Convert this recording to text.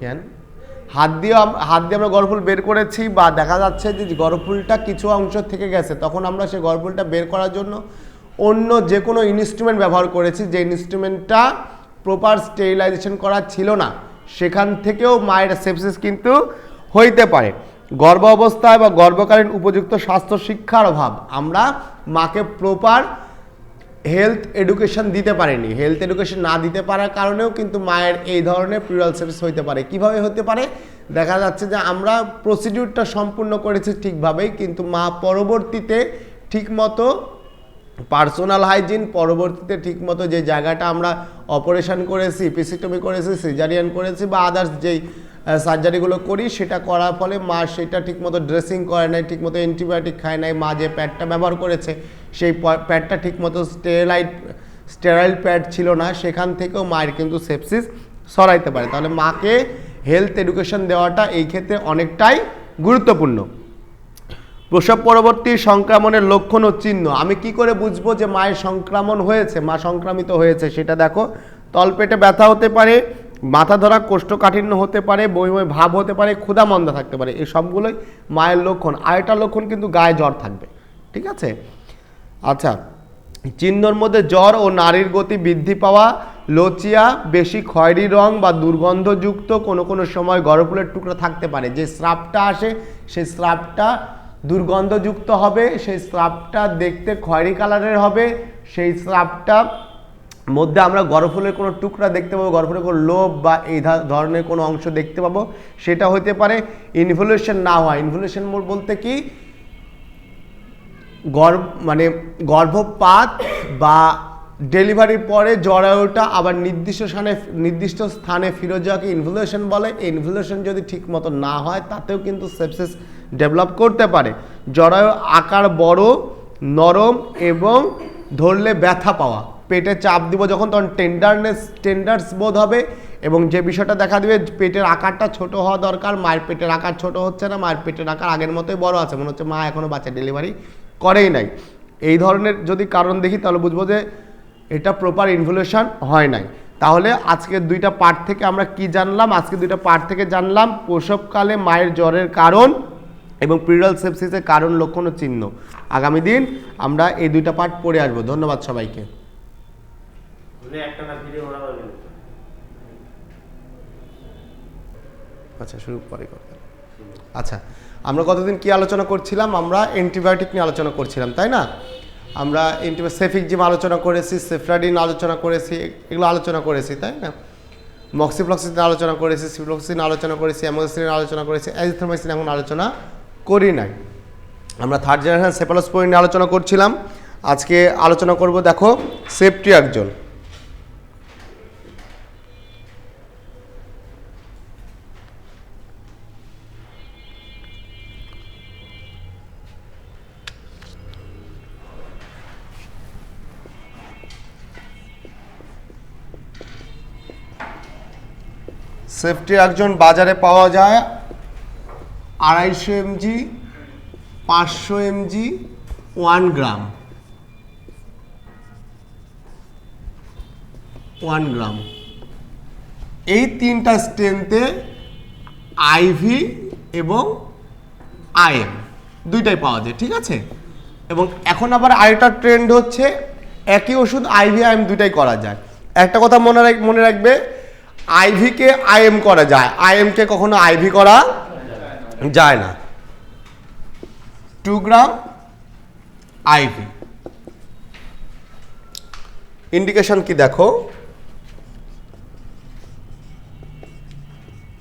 কেন হাত দিয়ে হাত দিয়ে আমরা গরফুল বের করেছি বা দেখা যাচ্ছে যে গরফুলটা কিছু অংশ থেকে গেছে, তখন আমরা সেই গরফুলটা বের করার জন্য অন্য যে কোনো ইনস্ট্রুমেন্ট ব্যবহার করেছি, যে ইনস্ট্রুমেন্টটা প্রপার স্টেরিলাইজেশন করা ছিল না। সেখান থেকেও মায়ের সেপসিস কিন্তু হইতে পারে। গর্ভ অবস্থায় বা গর্ভকালীন উপযুক্ত স্বাস্থ্য শিক্ষার অভাব। আমরা মাকে প্রপার হেলথ এডুকেশন দিতে পারেনি। হেলথ এডুকেশন না দিতে পারার কারণেও কিন্তু মায়ের এই ধরনের প্রিউরাল সেপসিস হতে পারে। কীভাবে হতে পারে? দেখা যাচ্ছে যে আমরা প্রসিডিউরটা সম্পূর্ণ করেছি ঠিকভাবেই, কিন্তু মা পরবর্তীতে ঠিকমতো পার্সোনাল হাইজিন পরবর্তীতে ঠিকমতো যে জায়গাটা আমরা অপারেশন করেছি পিসিটমি করেছি সিজারিয়ান করেছি বা আদার্স যেই সার্জারিগুলো করি, সেটা করার ফলে মা সেটা ঠিকমতো ড্রেসিং করে নাই, ঠিকমতো অ্যান্টিবায়োটিক খায় নাই, মা যে প্যাডটা ব্যবহার করেছে, সেই প্যাডটা ঠিকমতো স্টেরাইড স্টেরাইল প্যাড ছিল না, সেখান থেকেও মায়ের কিন্তু সেপসিস সরাইতে পারে। তাহলে মাকে হেলথ এডুকেশন দেওয়াটা এই ক্ষেত্রে অনেকটাই গুরুত্বপূর্ণ। প্রসব পরবর্তী সংক্রমণের লক্ষণ ও চিহ্ন। আমি কি করে বুঝব যে মায়ের সংক্রমণ হয়েছে? মা সংক্রামিত হয়েছে, সেটা দেখো। তলপেটে ব্যথা হতে পারে মাথা ধরা কোষ্ঠকাঠিন্য হতে পারে বই বই ভাব হতে পারে, ক্ষুধা মন্দা থাকতে পারে, এই সবগুলোই মায়ের লক্ষণ। আরেকটা লক্ষণ কিন্তু গায়ে জ্বর থাকবে, ঠিক আছে? আচ্ছা চিহ্নর মধ্যে জ্বর ও নারীর গতি বৃদ্ধি পাওয়া, লচিয়া, বেশি খয়েরি রং বা দুর্গন্ধযুক্ত কোনো কোনো সময় গরফুলের টুকরা থাকতে পারে। যে স্রাবটা আসে, সেই স্রাবটা দুর্গন্ধযুক্ত হবে, সেই স্রাবটা দেখতে খয়েরি কালারের হবে, সেই স্রাবটা মধ্যে আমরা গরফুলের কোনো টুকরা দেখতে পাবো, গরফুলের কোনো লোভ বা এই ধরনের কোনো অংশ দেখতে পাবো। সেটা হতে পারে ইনভলিউশন না হওয়া। ইনভলিউশন বলতে কি? গর্ভ মানে গর্ভপাত বা ডেলিভারির পরে জরায়ুটা আবার নির্দিষ্ট স্থানে নির্দিষ্ট স্থানে ফিরে যাওয়াকে ইনভলিউশন বলে। এই ইনভলিউশন যদি ঠিক মতো না হয়, তাতেও কিন্তু সেপসিস ডেভেলপ করতে পারে। জরায়ু আকার বড়, নরম এবং ধরলে ব্যথা পাওয়া। পেটে চাপ দিব যখন, তখন টেন্ডারনেস টেন্ডার্স বোধ হবে এবং যে বিষয়টা দেখা দিবে, পেটের আকারটা ছোট হওয়া দরকার, মায়ের পেটের আকার ছোট হচ্ছে না, মায়ের পেটের আকার আগের মতোই বড় আছে, মনে হচ্ছে মা এখনও বাচ্চা ডেলিভারি করেই নাই। এই ধরনের যদি কারণ দেখি, তাহলে বুঝব যে এটা প্রপার ইনভলিউশন হয় নাই। তাহলে আজকের দুইটা পার্ট থেকে আমরা কি জানলাম? আজকে দুইটা পার্ট থেকে জানলাম প্রসবকালে মায়ের জ্বরের কারণ এবং প্রিডাল সেপসিসের কারণ, লক্ষণ ও চিহ্ন। আগামী দিন আমরা এই দুইটা পার্ট পড়ে আসব। ধন্যবাদ সবাইকে। আচ্ছা শুরু পরে করতে আচ্ছা আমরা কতদিন কি আলোচনা করছিলাম? আমরা অ্যান্টিবায়োটিক নিয়ে আলোচনা করছিলাম, তাই না? আমরা অ্যান্টিবা সেফিকজিম আলোচনা করেছি সেফ্রাডিন আলোচনা করেছি, এগুলো আলোচনা করেছি, তাই না? মক্সিফ্লক্সিন আলোচনা করেছি সিফ্লক্সিন আলোচনা করেছি অ্যামোক্সিলিন আলোচনা করেছি অ্যাজিথ্রোমাইসিন এখন আলোচনা করি নাই। আমরা থার্ড জেনারেশন সেপালোস্পোরিন আলোচনা করছিলাম। আজকে আলোচনা করব, দেখো সেফটি একজন সেফটি একজন বাজারে পাওয়া যায়। আড়াইশো এমজি, পাঁচশো mg, one gram. One gram. এই তিনটা স্ট্রেংথে আইভি এবং আইএম দুইটাই পাওয়া যায়, ঠিক আছে? এবং এখন আবার আরেকটা ট্রেন্ড হচ্ছে, একই ওষুধ আইভি আইএম দুইটাই করা যায়। একটা কথা মনে রাখ মনে রাখবে আইভিকে আইএম করা যায়। আইএমকে কখনো আইভি করা যায় না। টু গ্রাম আইভি ইন্ডিকেশন কি দেখো?